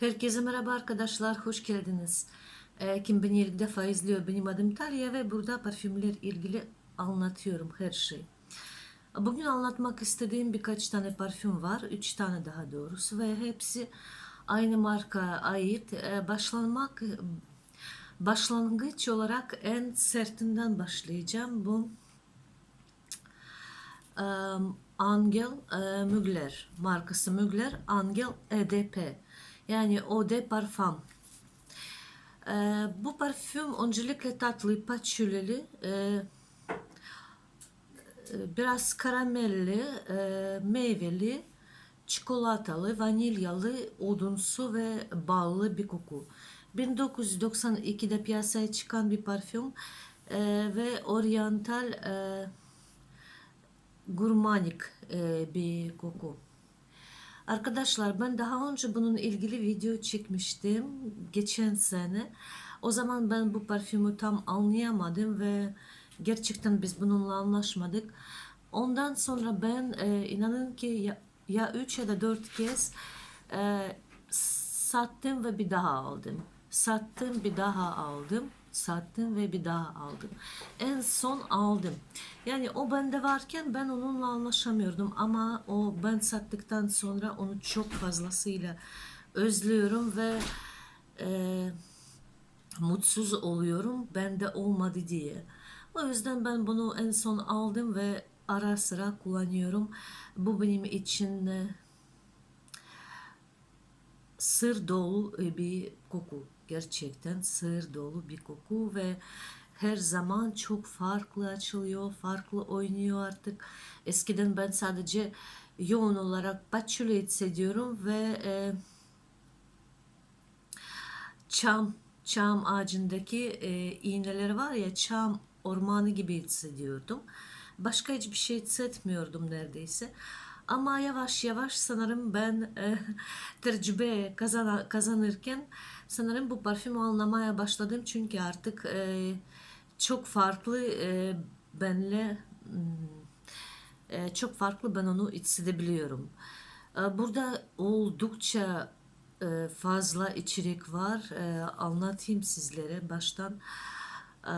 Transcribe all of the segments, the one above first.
Herkese merhaba arkadaşlar, hoş geldiniz. Ee, kim beni ilk defa izliyor, benim adım Talya ve burada parfümler ilgili anlatıyorum her şey. Bugün anlatmak istediğim birkaç tane parfüm var, üç tane daha doğrusu ve hepsi aynı marka ait. Ee, başlamak, başlangıç olarak en sertinden başlayacağım. Bu Angel e, Mugler markası Mugler Angel EDP yani Eau de Parfum. E, bu parfüm öncelikle tatlı, patchouleli, e, e, biraz karamelli, e, meyveli, çikolatalı, vanilyalı, odunsu ve ballı bir koku. 1992'de piyasaya çıkan bir parfüm e, ve oryantal e, gurmanik e, bir koku. Arkadaşlar ben daha önce bunun ilgili video çekmiştim geçen sene. O zaman ben bu parfümü tam anlayamadım ve gerçekten biz bununla anlaşmadık. Ondan sonra ben e, inanın ki ya, ya üç ya da dört kez e, sattım ve bir daha aldım. Sattım bir daha aldım sattım ve bir daha aldım. En son aldım. Yani o bende varken ben onunla anlaşamıyordum ama o ben sattıktan sonra onu çok fazlasıyla özlüyorum ve e, mutsuz oluyorum bende olmadı diye. O yüzden ben bunu en son aldım ve ara sıra kullanıyorum. Bu benim için e, sır dolu bir koku. Gerçekten sır dolu bir koku ve her zaman çok farklı açılıyor, farklı oynuyor artık. Eskiden ben sadece yoğun olarak patchouli hissediyorum ve e, çam, çam ağacındaki e, iğneleri var ya çam ormanı gibi hissediyordum. Başka hiçbir şey hissetmiyordum neredeyse. Ama yavaş yavaş sanırım ben e, tecrübe kazan, kazanırken sanırım bu parfümü anlamaya başladım. Çünkü artık e, çok farklı e, benle e, çok farklı ben onu hissedebiliyorum. E, burada oldukça e, fazla içerik var. E, anlatayım sizlere baştan. E,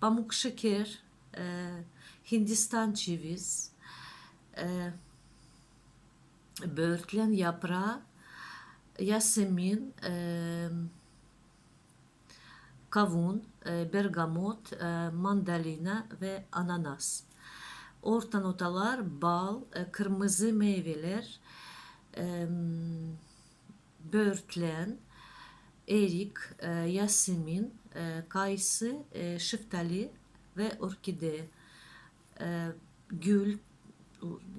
pamuk şeker, e, Hindistan ceviz, e, böğürtlen yaprağı, yasemin, e, kavun, e, bergamot, e, mandalina ve ananas. Orta notalar bal, e, kırmızı meyveler, e, böğürtlen, erik, e, yasemin, e, kayısı, e, şeftali ve orkide, e, gül,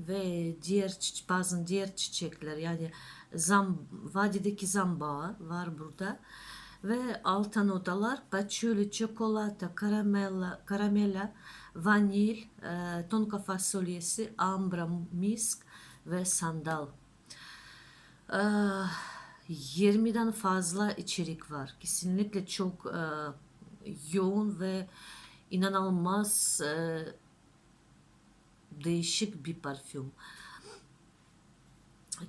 ve diğer bazı diğer çiçekler yani zam vadideki zamba var burada ve alta notalar patchouli, çikolata, karamella, karamella, vanil, e, tonka fasulyesi, ambra, misk ve sandal. E, 20'den fazla içerik var. Kesinlikle çok e, yoğun ve inanılmaz e, değişik bir parfüm.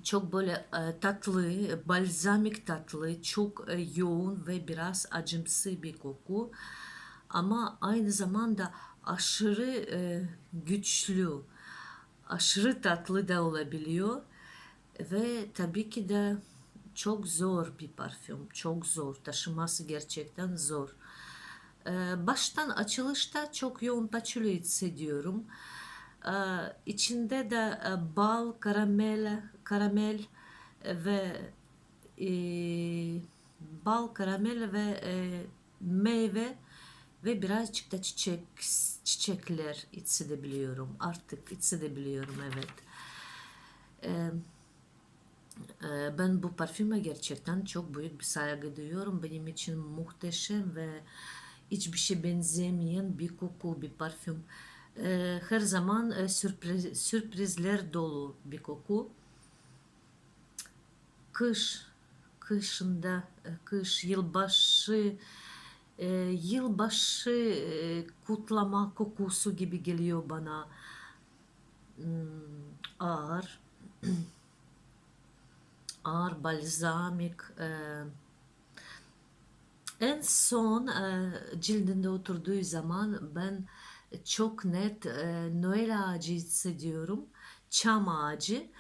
Çok böyle e, tatlı, balzamik tatlı, çok e, yoğun ve biraz acımsı bir koku. Ama aynı zamanda aşırı e, güçlü, aşırı tatlı da olabiliyor. Ve tabii ki de çok zor bir parfüm, çok zor. Taşıması gerçekten zor. Baştan açılışta çok yoğun patchouli hissediyorum. Ee, içinde de e, bal, karamel, karamel ve e, bal, karamel ve e, meyve ve birazcık da çiçek çiçekler hissedebiliyorum. Artık hissedebiliyorum evet. Ee, e, ben bu parfüme gerçekten çok büyük bir saygı duyuyorum. Benim için muhteşem ve hiçbir şey benzemeyen bir koku, bir parfüm e, her zaman e, sürpriz, sürprizler dolu bir koku. Kış, kışında, e, kış, yılbaşı, e, yılbaşı e, kutlama kokusu gibi geliyor bana. Hmm, ağır, ağır balzamik e, en son e, cildinde oturduğu zaman ben çok net e, Noel ağacı hissediyorum. Çam ağacı.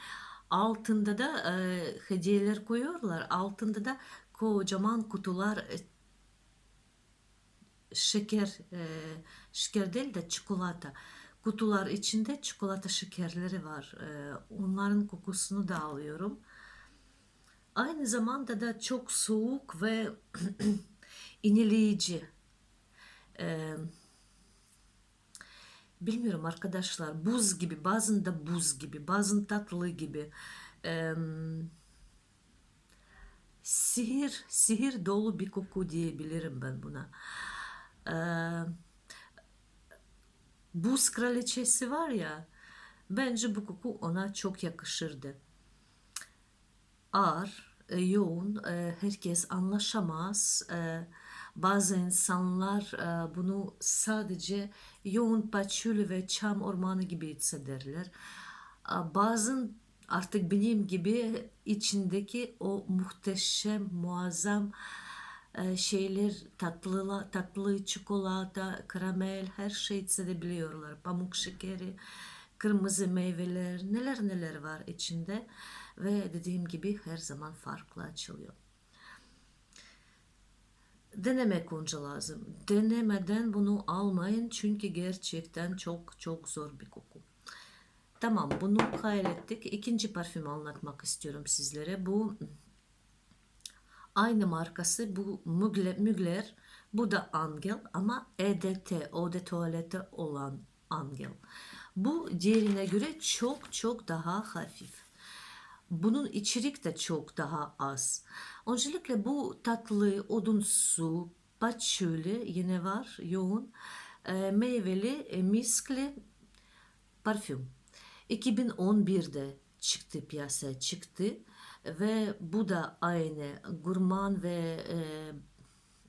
Altında da e, hediyeler koyuyorlar. Altında da kocaman kutular e, şeker e, şeker değil de çikolata kutular içinde çikolata şekerleri var E, onların kokusunu da alıyorum aynı zamanda da çok soğuk ve inileyici E, bilmiyorum arkadaşlar buz gibi bazen de buz gibi bazen tatlı gibi E, sihir sihir dolu bir koku diyebilirim ben buna Ee, buz kraliçesi var ya bence bu koku ona çok yakışırdı. Ağır, e, yoğun, e, herkes anlaşamaz. E, bazı insanlar e, bunu sadece yoğun patchouli ve çam ormanı gibi hissederler. E, Bazen artık benim gibi içindeki o muhteşem, muazzam e, şeyler tatlı, tatlı çikolata, karamel her şey hissedebiliyorlar. Pamuk şekeri, kırmızı meyveler, neler neler var içinde ve dediğim gibi her zaman farklı açılıyor. Denemek önce lazım. Denemeden bunu almayın çünkü gerçekten çok çok zor bir koku. Tamam bunu hallettik. İkinci parfüm anlatmak istiyorum sizlere. Bu aynı markası bu Mugler, Mugler bu da Angel ama EDT Eau de Toilette olan Angel. Bu diğerine göre çok çok daha hafif. Bunun içerik de çok daha az. Öncelikle bu tatlı odunsu, patchouli yine var yoğun, e, meyveli, e, miskli parfüm. 2011'de çıktı piyasaya çıktı ve bu da aynı gurman ve e,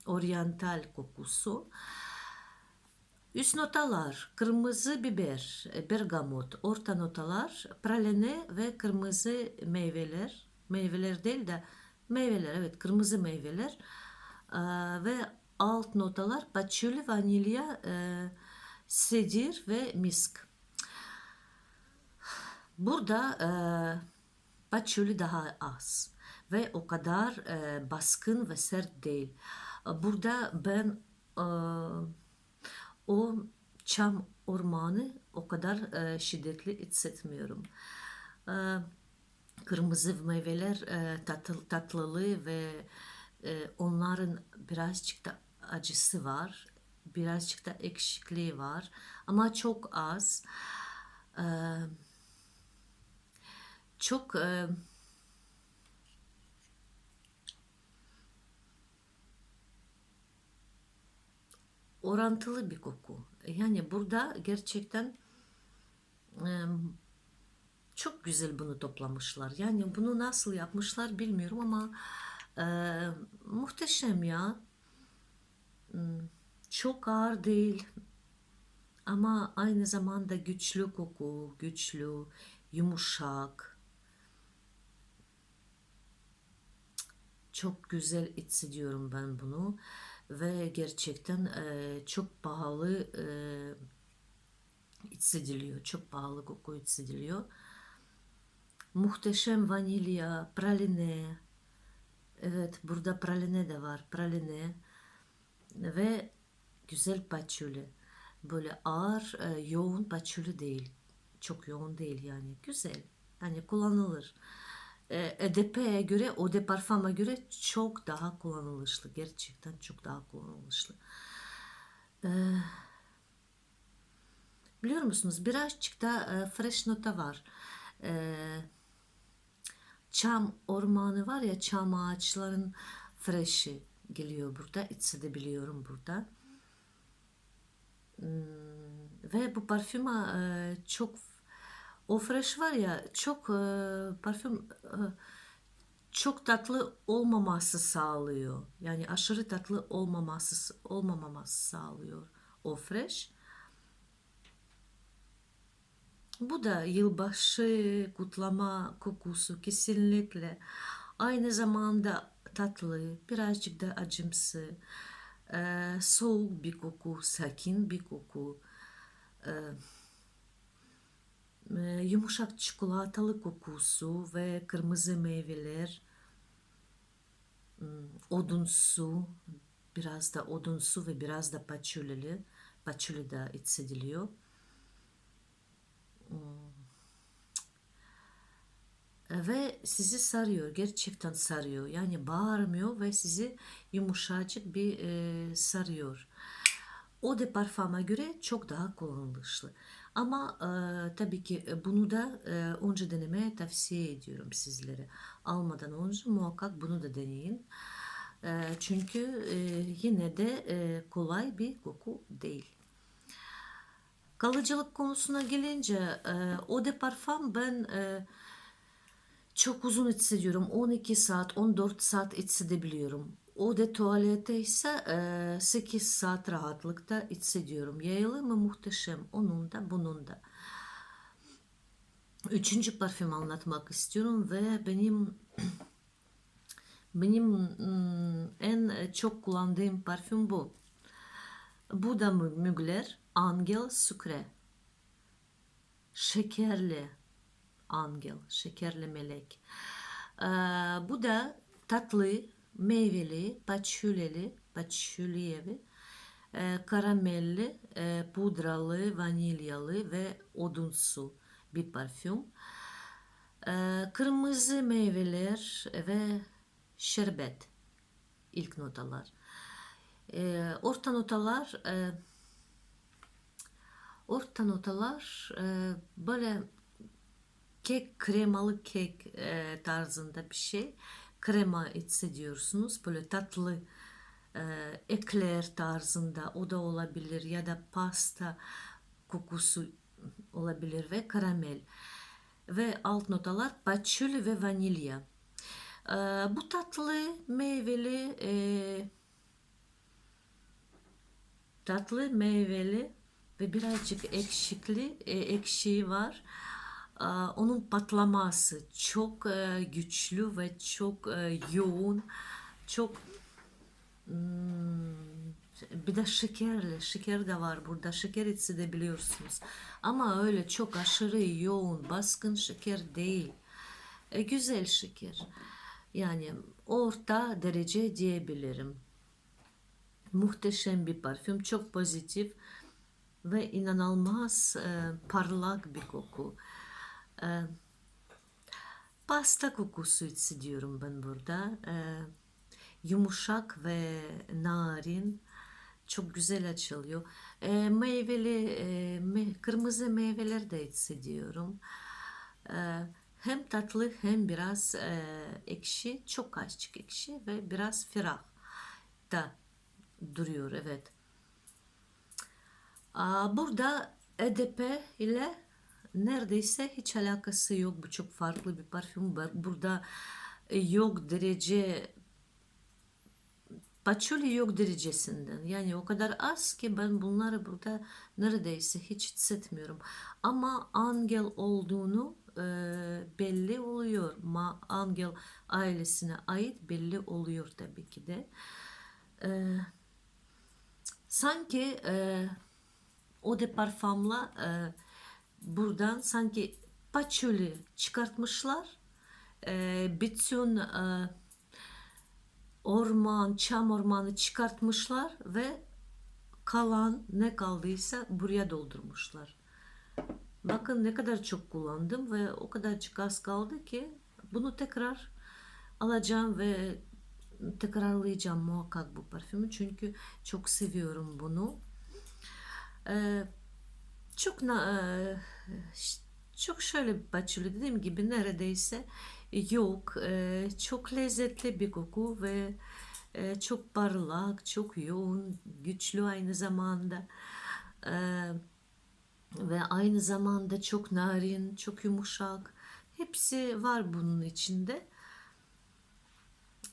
oryantal kokusu. Üst notalar kırmızı biber, e, bergamot, orta notalar praline ve kırmızı meyveler, meyveler değil de meyveler evet kırmızı meyveler e, ve alt notalar patchouli, vanilya, e, sedir ve misk. Burada patchouli daha az ve o kadar baskın ve sert değil. Burada ben o çam ormanı o kadar e, şiddetli hissetmiyorum. E, kırmızı meyveler e, tatlı, tatlılığı ve e, onların birazcık da acısı var. Birazcık da ekşikliği var. Ama çok az. E, çok e, orantılı bir koku. Yani burada gerçekten çok güzel bunu toplamışlar. Yani bunu nasıl yapmışlar bilmiyorum ama muhteşem ya. Hmm, Çok ağır değil ama aynı zamanda güçlü koku, güçlü, yumuşak. Çok güzel hissediyorum ben bunu ve gerçekten e, çok pahalı e, hissediliyor. Çok pahalı koku hissediliyor. Muhteşem vanilya, praline. Evet burada praline de var. Praline ve güzel patchouli. Böyle ağır, e, yoğun patchouli değil. Çok yoğun değil yani. Güzel. Yani kullanılır. E, EDP'ye göre, Eau de Parfum'a göre çok daha kullanılışlı. Gerçekten çok daha kullanılışlı. E, biliyor musunuz? Birazcık da e, fresh nota var. E, çam ormanı var ya, çam ağaçların fresh'i geliyor burada. Hissedebiliyorum burada. Hmm, ve bu parfüma e, çok o fresh var ya çok e, parfüm e, çok tatlı olmaması sağlıyor. Yani aşırı tatlı olmaması olmamaması sağlıyor o fresh. Bu da yılbaşı kutlama kokusu kesinlikle. Aynı zamanda tatlı, birazcık da acımsı, e, soğuk bir koku, sakin bir koku, e, yumuşak çikolatalı kokusu ve kırmızı meyveler, hmm, odunsu, biraz da odunsu ve biraz da patchoulili, patchouli de hissediliyor. ve sizi sarıyor gerçekten sarıyor. Yani bağırmıyor ve sizi yumuşacık bir e, sarıyor. O de parfuma göre çok daha kullanışlı ama e, tabii ki bunu da e, önce denemeye tavsiye ediyorum sizlere almadan önce muhakkak bunu da deneyin E, çünkü e, yine de e, kolay bir koku değil kalıcılık konusuna gelince e, o de parfum ben e, çok uzun hissediyorum. 12 saat, 14 saat hissedebiliyorum. O de tuvalete ise e, 8 saat rahatlıkta hissediyorum. Yayılımı muhteşem. Onun da bunun da. Üçüncü parfüm anlatmak istiyorum ve benim benim en çok kullandığım parfüm bu. Bu da Mugler Angel Sucre. Şekerli angel, şekerli melek. Bu da tatlı, meyveli, patchouleli, patchouliyevi, e, karamelli, e, pudralı, vanilyalı ve odunsu bir parfüm. E, kırmızı meyveler ve şerbet ilk notalar. E, orta notalar e, orta notalar e, böyle kek, kremalı kek e, tarzında bir şey. Krema hissediyorsunuz. Böyle tatlı e, ekler tarzında o da olabilir ya da pasta kokusu olabilir ve karamel. Ve alt notalar patchouli ve vanilya. E, bu tatlı meyveli e, tatlı meyveli ve birazcık ekşikli e, ekşiği var onun patlaması çok e, güçlü ve çok e, yoğun, çok hmm, bir de şekerli, şeker de var burada, şeker hissedebiliyorsunuz. Ama öyle çok aşırı yoğun, baskın şeker değil. E, güzel şeker. Yani orta derece diyebilirim. Muhteşem bir parfüm, çok pozitif ve inanılmaz e, parlak bir koku. E, pasta kokusu hissediyorum ben burada. E, yumuşak ve narin. Çok güzel açılıyor. E, meyveli, e, me, kırmızı meyveler de hissediyorum. E, hem tatlı hem biraz e, ekşi, çok azıcık ekşi ve biraz ferah da duruyor. Evet. Burada EDP ile neredeyse hiç alakası yok. Bu çok farklı bir parfüm. Burada e, yok derece patchouli yok derecesinden. Yani o kadar az ki ben bunları burada neredeyse hiç hissetmiyorum. Ama angel olduğunu e, belli oluyor. Ma angel ailesine ait belli oluyor tabii ki de. E, sanki e, o de parfümla e, buradan sanki patchouli çıkartmışlar. E, bütün e, orman, çam ormanı çıkartmışlar ve kalan ne kaldıysa buraya doldurmuşlar. Bakın ne kadar çok kullandım ve o kadarcık az kaldı ki bunu tekrar alacağım ve tekrarlayacağım muhakkak bu parfümü çünkü çok seviyorum bunu. Ee, çok na, e, çok şöyle bir dediğim gibi neredeyse yok. E, çok lezzetli bir koku ve e, çok parlak, çok yoğun, güçlü aynı zamanda. Ve aynı zamanda çok narin, çok yumuşak. Hepsi var bunun içinde.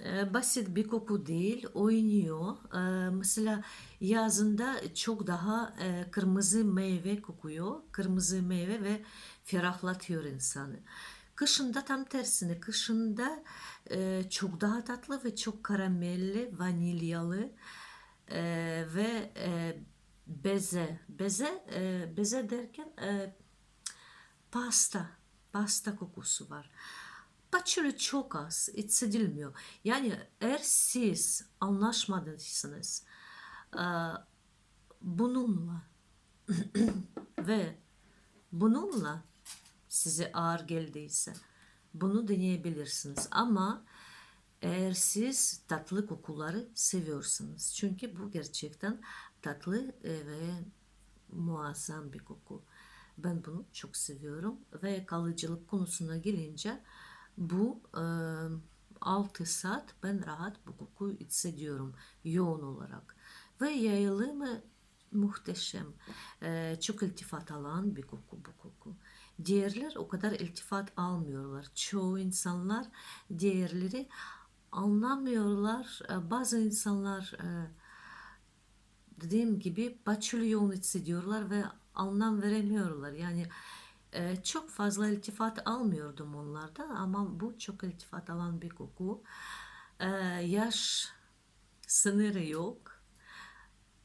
Ee, basit bir koku değil, oynuyor. Ee, mesela yazında çok daha e, kırmızı meyve kokuyor. Kırmızı meyve ve ferahlatıyor insanı. Kışında tam tersine kışında e, çok daha tatlı ve çok karamelli, vanilyalı e, ve beze. Beze beze derken pasta, pasta kokusu var. Patchouli çok az, hissedilmiyor. Yani eğer siz anlaşmadıysanız e, bununla ve bununla size ağır geldiyse bunu deneyebilirsiniz. Ama eğer siz tatlı kokuları seviyorsanız çünkü bu gerçekten tatlı e, ve muazzam bir koku. Ben bunu çok seviyorum ve kalıcılık konusuna gelince bu e, 6 saat ben rahat bu kokuyu hissediyorum yoğun olarak. Ve yayılımı muhteşem. E, çok iltifat alan bir koku bu koku. Diğerler o kadar iltifat almıyorlar. Çoğu insanlar diğerleri anlamıyorlar. E, bazı insanlar e, dediğim gibi patchouli yoğun hissediyorlar ve anlam veremiyorlar. Yani e, çok fazla iltifat almıyordum onlarda ama bu çok iltifat alan bir koku. E, yaş sınırı yok.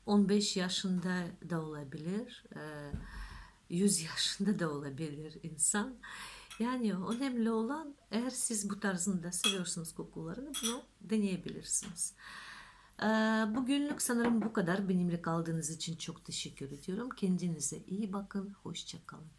15 yaşında da olabilir. E, 100 yaşında da olabilir insan. Yani önemli olan eğer siz bu tarzında seviyorsunuz kokularını bunu deneyebilirsiniz. Ee, Bugünlük sanırım bu kadar. Benimle kaldığınız için çok teşekkür ediyorum. Kendinize iyi bakın. Hoşçakalın.